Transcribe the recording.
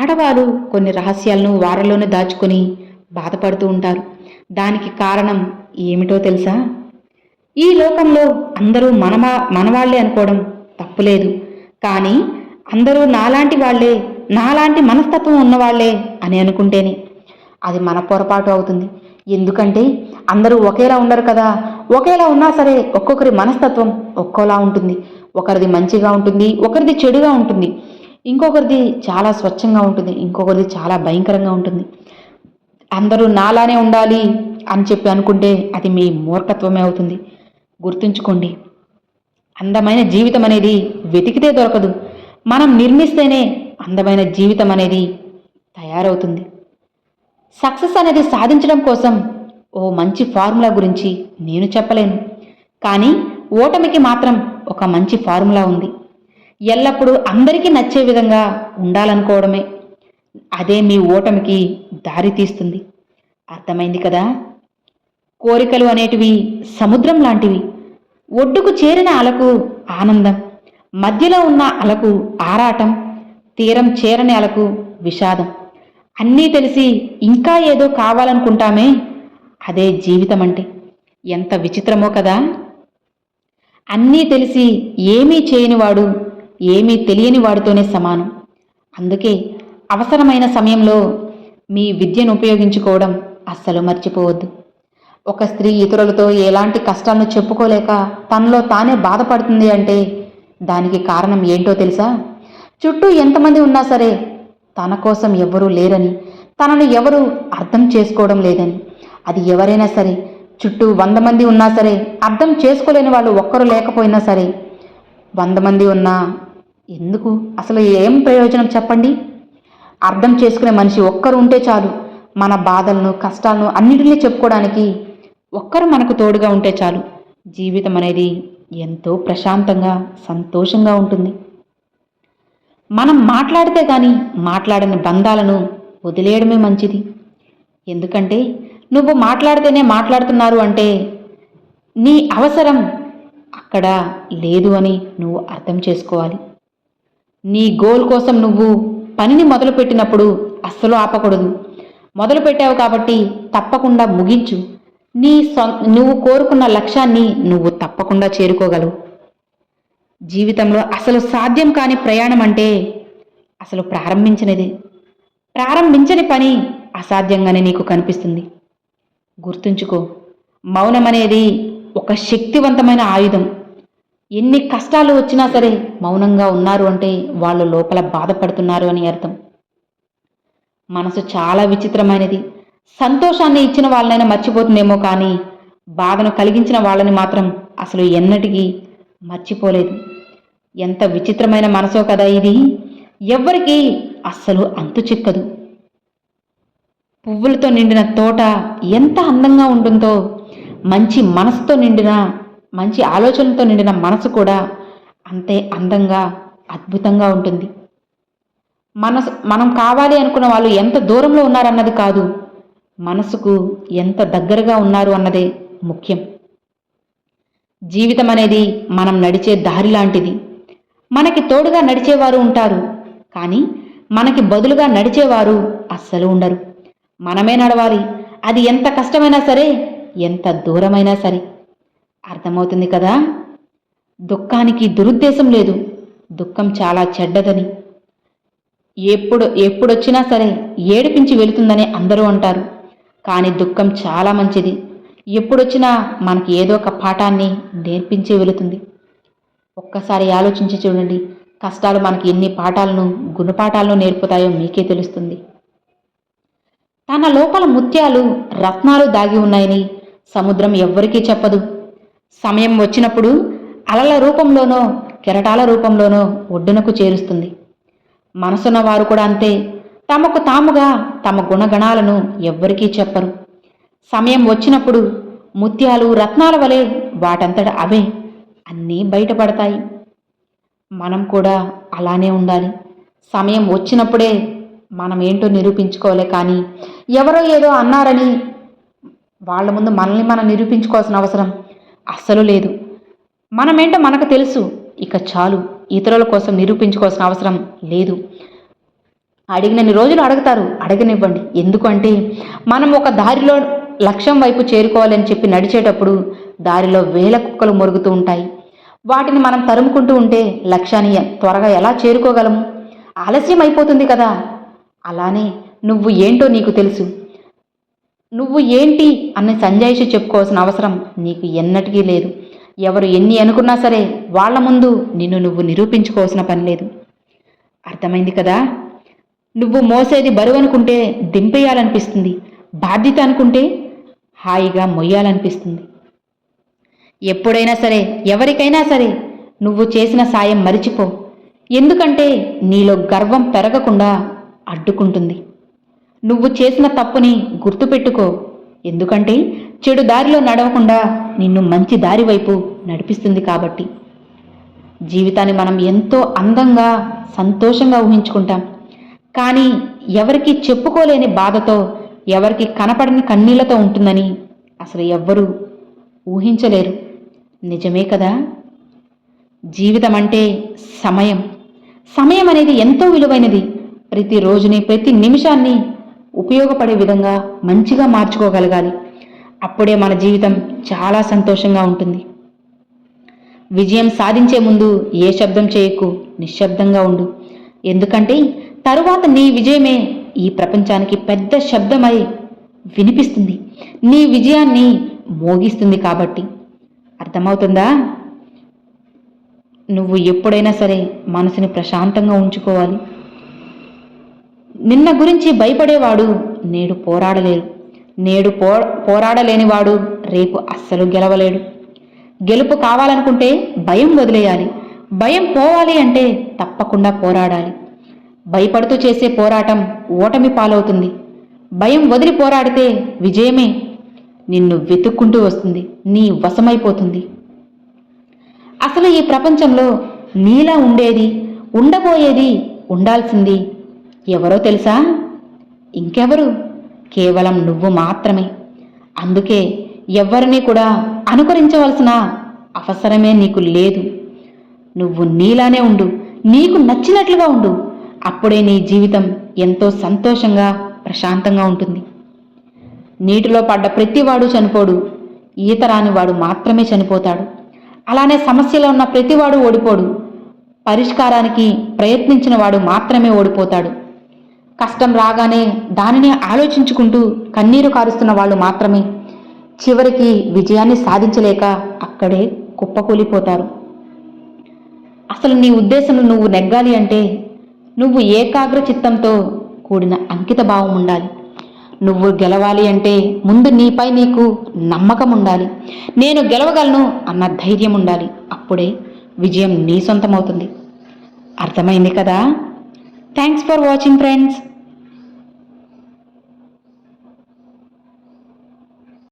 ఆడవారు కొన్ని రహస్యాలను వారలోనే దాచుకొని బాధపడుతూ ఉంటారు. దానికి కారణం ఏమిటో తెలుసా? ఈ లోకంలో అందరూ మనమా మనవాళ్ళే అనుకోవడం తప్పులేదు. కానీ అందరూ నాలాంటి వాళ్ళే నాలాంటి మనస్తత్వం ఉన్నవాళ్ళే అని అనుకుంటేనే అది మన పొరపాటు అవుతుంది. ఎందుకంటే అందరూ ఒకేలా ఉండరు కదా. ఒకేలా ఉన్నా సరే ఒక్కొక్కరి మనస్తత్వం ఒక్కోలా ఉంటుంది. ఒకరిది మంచిగా ఉంటుంది ఒకరిది చెడుగా ఉంటుంది. ఇంకొకరిది చాలా స్వచ్ఛంగా ఉంటుంది ఇంకొకరిది చాలా భయంకరంగా ఉంటుంది. అందరూ నాలానే ఉండాలి అని చెప్పి అనుకుంటే అది మీ మూర్ఖత్వమే అవుతుంది. గుర్తుంచుకోండి అందమైన జీవితం అనేది వెతికితే దొరకదు. మనం నిర్మిస్తేనే అందమైన జీవితం అనేది తయారవుతుంది. సక్సెస్ అనేది సాధించడం కోసం ఓ మంచి ఫార్ములా గురించి నేను చెప్పలేను. కానీ ఓటమికి మాత్రం ఒక మంచి ఫార్ములా ఉంది. ఎల్లప్పుడూ అందరికీ నచ్చే విధంగా ఉండాలనుకోవడమే. అదే మీ ఓటమికి దారి తీస్తుంది. అర్థమైంది కదా? కోరికలు అనేటివి సముద్రం లాంటివి. ఒడ్డుకు చేరిన అలకు ఆనందం. మధ్యలో ఉన్న అలకు ఆరాటం. తీరం చేరని అలకు విషాదం. అన్నీ తెలిసి ఇంకా ఏదో కావాలనుకుంటామే. అదే జీవితం అంటే ఎంత విచిత్రమో కదా? అన్నీ తెలిసి ఏమీ చేయనివాడు ఏమీ తెలియని వాడితోనే సమానం. అందుకే అవసరమైన సమయంలో మీ విద్యను ఉపయోగించుకోవడం అస్సలు మర్చిపోవద్దు. ఒక స్త్రీ ఇతరులతో ఎలాంటి కష్టాలను చెప్పుకోలేక తనలో తానే బాధపడుతుంది అంటే దానికి కారణం ఏంటో తెలుసా? చుట్టూ ఎంతమంది ఉన్నా సరే తన కోసం ఎవ్వరూ లేరని తనను ఎవరూ అర్థం చేసుకోవడం లేదని. అది ఎవరైనా సరే చుట్టూ వంద మంది ఉన్నా సరే అర్థం చేసుకోలేని వాళ్ళు ఒక్కరు లేకపోయినా సరే వంద మంది ఉన్నా ఎందుకు? అసలు ఏం ప్రయోజనం చెప్పండి? అర్థం చేసుకునే మనిషి ఒక్కరు ఉంటే చాలు. మన బాధలను కష్టాలను అన్నిటినీ చెప్పుకోవడానికి ఒక్కరు మనకు తోడుగా ఉంటే చాలు. జీవితం అనేది ఎంతో ప్రశాంతంగా సంతోషంగా ఉంటుంది. మనం మాట్లాడితే కానీ మాట్లాడని బంధాలను వదిలేయడమే మంచిది. ఎందుకంటే నువ్వు మాట్లాడితేనే మాట్లాడుతున్నారు అంటే నీ అవసరం అక్కడ లేదు అని నువ్వు అర్థం చేసుకోవాలి. నీ గోల్ కోసం నువ్వు పనిని మొదలుపెట్టినప్పుడు అస్సలు ఆపకూడదు. మొదలుపెట్టావు కాబట్టి తప్పకుండా ముగించు. నీ సొ నువ్వు కోరుకున్న లక్ష్యాన్ని నువ్వు తప్పకుండా చేరుకోగలవు. జీవితంలో అసలు సాధ్యం కాని ప్రయాణం అంటే అసలు ప్రారంభించినది. ప్రారంభించని పని అసాధ్యంగానే నీకు కనిపిస్తుంది. గుర్తుంచుకో మౌనం అనేది ఒక శక్తివంతమైన ఆయుధం. ఎన్ని కష్టాలు వచ్చినా సరే మౌనంగా ఉన్నారు అంటే వాళ్ళు లోపల బాధపడుతున్నారు అని అర్థం. మనసు చాలా విచిత్రమైనది. సంతోషాన్ని ఇచ్చిన వాళ్ళనైనా మర్చిపోతుందేమో కానీ బాధను కలిగించిన వాళ్ళని మాత్రం అసలు ఎన్నటికీ మర్చిపోలేదు. ఎంత విచిత్రమైన మనసో కదా ఇది. ఎవ్వరికీ అస్సలు అంతు చిక్కదు. పువ్వులతో నిండిన తోట ఎంత అందంగా ఉంటుందో మంచి మనసుతో నిండిన మంచి ఆలోచనలతో నిండిన మనసు కూడా అంతే అందంగా అద్భుతంగా ఉంటుంది. మనసు మనం కావాలి అనుకున్న వాళ్ళు ఎంత దూరంలో ఉన్నారన్నది కాదు మనసుకు ఎంత దగ్గరగా ఉన్నారు అన్నదే ముఖ్యం. జీవితం అనేది మనం నడిచే దారి లాంటిది. మనకి తోడుగా నడిచేవారు ఉంటారు కానీ మనకి బదులుగా నడిచేవారు అస్సలు ఉండరు. మనమే నడవాలి. అది ఎంత కష్టమైనా సరే ఎంత దూరమైనా సరే. అర్థమవుతుంది కదా? దుఃఖానికి దురుద్దేశం లేదు. దుఃఖం చాలా చెడ్డదని. ఎప్పుడు ఎప్పుడొచ్చినా సరే ఏడిపించి వెళుతుందని అందరూ అంటారు. కానీ దుఃఖం చాలా మంచిది. ఎప్పుడొచ్చినా మనకి ఏదో ఒక పాఠాన్ని నేర్పించి వెళుతుంది. ఒక్కసారి ఆలోచించి చూడండి. కష్టాలు మనకి ఎన్ని పాఠాలను గుణపాఠాలను నేర్పుతాయో మీకే తెలుస్తుంది. తన లోపల ముత్యాలు రత్నాలు దాగి ఉన్నాయని సముద్రం ఎవ్వరికీ చెప్పదు. సమయం వచ్చినప్పుడు అలల రూపంలోనో కెరటాల రూపంలోనో ఒడ్డునకు చేరుస్తుంది. మనసున్న వారు కూడా అంతే. తమకు తాముగా తమ గుణగణాలను ఎవ్వరికీ చెప్పరు. సమయం వచ్చినప్పుడు ముత్యాలు రత్నాల వలె వాటంతట అవే అన్నీ బయటపడతాయి. మనం కూడా అలానే ఉండాలి. సమయం వచ్చినప్పుడే మనం ఏంటో నిరూపించుకోలే కానీ ఎవరో ఏదో అన్నారని వాళ్ళ ముందు మనల్ని మనం నిరూపించుకోవాల్సిన అవసరం. అస్సలు లేదు. మనమేంటో మనకు తెలుసు. ఇక చాలు. ఇతరుల కోసం నిరూపించుకోవాల్సిన అవసరం లేదు. అడిగినన్ని రోజులు అడుగుతారు. అడగనివ్వండి. ఎందుకంటే మనం ఒక దారిలో లక్ష్యం వైపు చేరుకోవాలని చెప్పి నడిచేటప్పుడు దారిలో వేల కుక్కలు మొరుగుతూ ఉంటాయి. వాటిని మనం తరుముకుంటూ ఉంటే లక్ష్యాన్ని త్వరగా ఎలా చేరుకోగలము? ఆలస్యం అయిపోతుంది కదా. అలానే నువ్వు ఏంటో నీకు తెలుసు. నువ్వు ఏంటి అని సంజాయిషి చెప్పుకోవాల్సిన అవసరం నీకు ఎన్నటికీ లేదు. ఎవరు ఎన్ని అనుకున్నా సరే వాళ్ళ ముందు నిన్ను నువ్వు నిరూపించుకోవాల్సిన పని లేదు. అర్థమైంది కదా? నువ్వు మోసేది బరువు అనుకుంటే దింపేయాలనిపిస్తుంది. బాధ్యత అనుకుంటే హాయిగా మొయ్యాలనిపిస్తుంది. ఎప్పుడైనా సరే ఎవరికైనా సరే నువ్వు చేసిన సాయం మరిచిపో. ఎందుకంటే నీలో గర్వం పెరగకుండా అడ్డుకుంటుంది. నువ్వు చేసిన తప్పుని గుర్తుపెట్టుకో. ఎందుకంటే చెడు దారిలో నడవకుండా నిన్ను మంచి దారి వైపు నడిపిస్తుంది కాబట్టి. జీవితాన్ని మనం ఎంతో అందంగా సంతోషంగా ఊహించుకుంటాం. కానీ ఎవరికి చెప్పుకోలేని బాధతో ఎవరికి కనపడని కన్నీళ్ళతో ఉంటుందని అసలు ఎవ్వరూ ఊహించలేరు. నిజమే కదా? జీవితం అంటే సమయం. సమయం అనేది ఎంతో విలువైనది. ప్రతి రోజుని ప్రతి నిమిషాన్ని ఉపయోగపడే విధంగా మంచిగా మార్చుకోగలగాలి. అప్పుడే మన జీవితం చాలా సంతోషంగా ఉంటుంది. విజయం సాధించే ముందు ఏ శబ్దం చేయకు నిశ్శబ్దంగా ఉండు. ఎందుకంటే తరువాత నీ విజయమే ఈ ప్రపంచానికి పెద్ద శబ్దమై వినిపిస్తుంది. నీ విజయాన్ని మోగిస్తుంది కాబట్టి. అర్థమవుతుందా? నువ్వు ఎప్పుడైనా సరే మనసుని ప్రశాంతంగా ఉంచుకోవాలి. నిన్న గురించి భయపడేవాడు నేడు పోరాడలేడు. నేడు పో పోరాడలేనివాడు రేపు అస్సలు గెలవలేడు. గెలుపు కావాలనుకుంటే భయం వదిలేయాలి. భయం పోవాలి అంటే తప్పకుండా పోరాడాలి. భయపడుతూ చేసే పోరాటం ఓటమి పాలవుతుంది. భయం వదిలి పోరాడితే విజయమే. నిన్ను వెతుక్కుంటూ వస్తుంది. నీ వశమైపోతుంది. అసలు ఈ ప్రపంచంలో నీలా ఉండేది ఉండబోయేది ఉండాల్సింది ఎవరో తెలుసా? ఇంకెవరు? కేవలం నువ్వు మాత్రమే. అందుకే ఎవరిని కూడా అనుకరించవలసిన అవసరమే నీకు లేదు. నువ్వు నీలానే ఉండు నీకు నచ్చినట్లుగా ఉండు. అప్పుడే నీ జీవితం ఎంతో సంతోషంగా ప్రశాంతంగా ఉంటుంది. నీటిలో పడ్డ ప్రతివాడు చనిపోడు. ఈత రాని వాడు మాత్రమే చనిపోతాడు. అలానే సమస్యలో ఉన్న ప్రతివాడు ఓడిపోడు. పరిష్కారానికి ప్రయత్నించిన వాడు మాత్రమే ఓడిపోతాడు. కష్టం రాగానే దానిని ఆలోచించుకుంటూ కన్నీరు కారుస్తున్న వాళ్ళు మాత్రమే. చివరికి విజయాన్ని సాధించలేక అక్కడే కుప్పకూలిపోతారు. అసలు నీ ఉద్దేశం నువ్వు నెగ్గాలి అంటే నువ్వు ఏకాగ్ర చిత్తంతో కూడిన అంకిత భావం ఉండాలి. నువ్వు గెలవాలి అంటే ముందు నీపై నీకు నమ్మకం ఉండాలి. నేను గెలవగలను అన్న ధైర్యం ఉండాలి. అప్పుడే విజయం నీ సొంతమవుతుంది. అర్థమైంది కదా? Thanks for watching friends